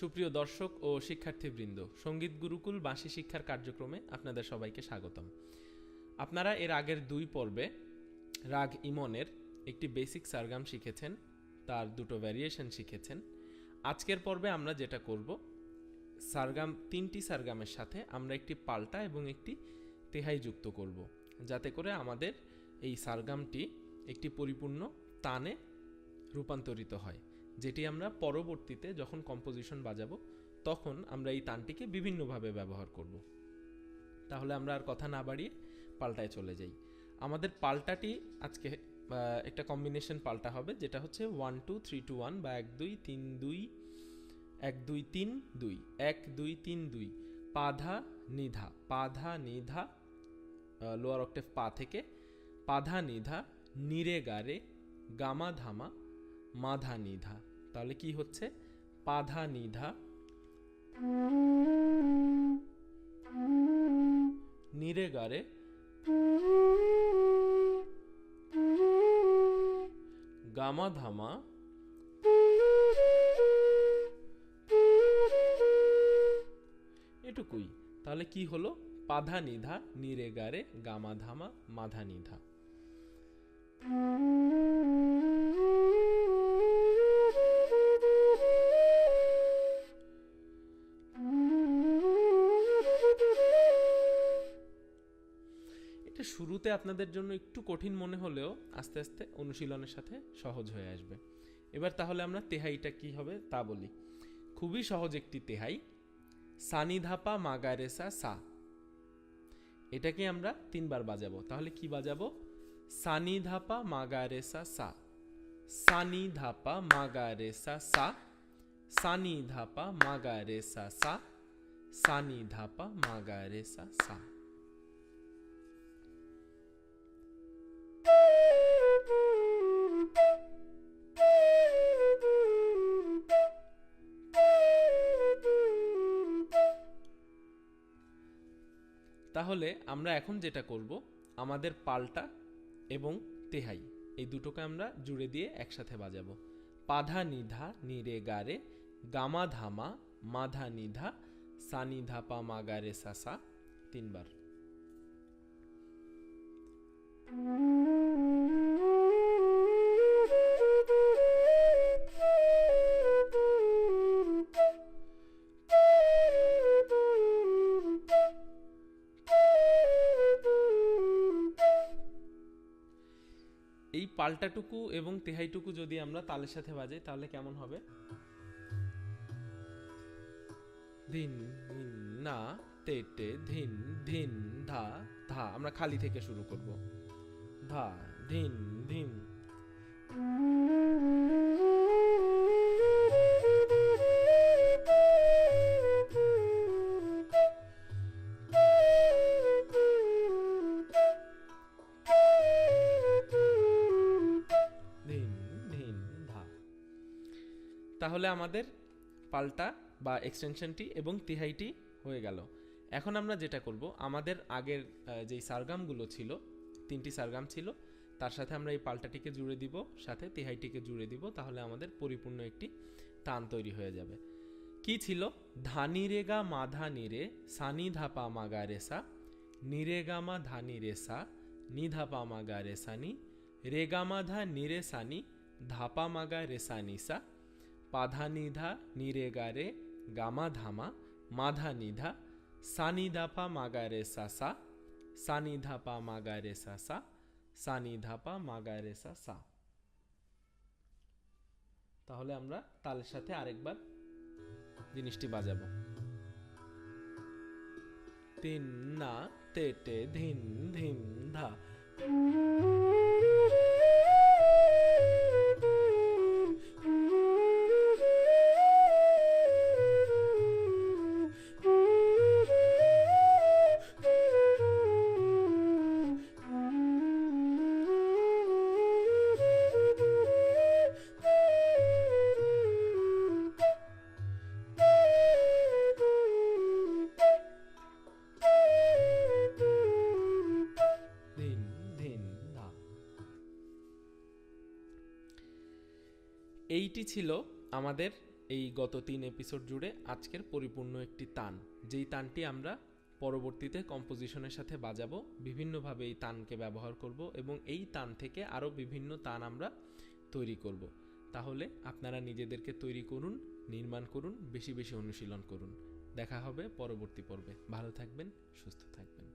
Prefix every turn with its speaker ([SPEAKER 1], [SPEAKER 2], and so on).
[SPEAKER 1] সুপ্রিয় দর্শক ও শিক্ষার্থীবৃন্দ, সংগীত গুরুকুল বাঁশি শিক্ষার কার্যক্রমে আপনাদের সবাইকে স্বাগতম। আপনারা এর আগের দুই পর্বে রাগ ইমনের একটি বেসিক সারগাম শিখেছেন, তার দুটো ভ্যারিয়েশন শিখেছেন। আজকের পর্বে আমরা যেটা করব, সারগাম, তিনটি সারগামের সাথে আমরা একটি পাল্টা এবং একটি তেহাই যুক্ত করব, যাতে করে আমাদের এই সারগামটি একটি পরিপূর্ণ তানে রূপান্তরিত হয়। যেটি আমরা পরবর্তীতে যখন কম্পোজিশন বাজাবো, তখন আমরা এই তানটিকে বিভিন্নভাবে ব্যবহার করব। তাহলে আমরা আর কথা না বাড়িয়ে পাল্টায় চলে যাই। আমাদের পাল্টাটি আজকে একটা কম্বিনেশন পাল্টা হবে, যেটা হচ্ছে one two three two one বা এক, দুই, তিন, দুই, এক, দুই, তিন, দুই, এক, দুই, তিন, দুই, পাধা, নিধা পাধা, নিধা লোয়ার অক্টেভ পা থেকে, পাধা, নিধা, নিরে গারে, গামা, ধামা, মাধা, নিধা। তাহলে কি হচ্ছে? পাধা নিধা নিরে গারে গামা ধামা এটুকুই। তাহলে কি হলো? পাধা নিধা নিরে গারে গামা ধামা মাধা নিধা এটা শুরুতে আপনাদের জন্য একটু কঠিন মনে হলেও আস্তে আস্তে অনুশীলনের সাথে সহজ হয়ে আসবে। এবার তাহলে আমরা তেহাইটা কি হবে তা বলি। খুবই সহজ একটি তেহাই। সানিধাপা মাগারেসা সা। এটাকে আমরা তিনবার বাজাবো। তাহলে কি বাজাবো? সানিধাপা মাগারেসা সা। সানিধাপা মাগারেসা সা। সানিধাপা মাগারেসা সা। সানিধাপা মাগারেসা সা। তাহলে আমরা এখন যেটা করব, আমাদের পাল্টা এবং তেহাই, এই দুটোকে আমরা জুড়ে দিয়ে একসাথে বাজাবো। পাধা নিধা নিরে গারে গামা ধামা মাধা নিধা সানি ধাপা মাগারে সাসা, তিনবার। এই পাল্টাটুকু এবং তেহাইটুকু যদি আমরা তালের সাথে বাজাই, তাহলে কেমন হবে? ধিন না তেটে ধিন ধিন, ধা ধা, আমরা খালি থেকে শুরু করব। ধা, ধিন ধিন তাহলে আমাদের পাল্টা বা এক্সটেনশনটি এবং তিহাইটি হয়ে গেল। এখন আমরা যেটা করব, আমাদের আগের যেই সারগামগুলো ছিল, তিনটি সারগাম ছিল, তার সাথে আমরা এই পাল্টাটিকে জুড়ে দিব, সাথে তিহাইটিকে জুড়ে দিব, তাহলে আমাদের পরিপূর্ণ একটি তান তৈরি হয়ে যাবে। কি ছিল? ধানি রেগা মাধা নিরে সানি ধাপা মাগা রেসা নিরেগামা ধানি রেসা নিধাপা মাগা রেসানি রেগামাধা নিরে সানি ধাপা মাগা রেসানিসা পাধা নিধা নিরেগারে গামা ধামা মাধা নিধা সানি ধাপা মাগা রে সাসা সানি ধাপা মাগা রে সাসা সানি ধাপা মাগা রে সাসা। তাহলে আমরা তালের সাথে আরেকবার জিনিসটি বাজাবো। তিন না তেটে ধিন ধিন ধা। এইটি ছিল আমাদের এই গত তিন এপিসোড জুড়ে আজকের পরিপূর্ণ একটি তান। যেই তানটি আমরা পরবর্তীতে কম্পোজিশনের সাথে বাজাবো, বিভিন্নভাবে এই তানকে ব্যবহার করব এবং এই তান থেকে আরও বিভিন্ন তান আমরা তৈরি করব। তাহলে আপনারা নিজেদেরকে তৈরি করুন, নির্মাণ করুন, বেশি বেশি অনুশীলন করুন। দেখা হবে পরবর্তী পর্বে। ভালো থাকবেন, সুস্থ থাকবেন।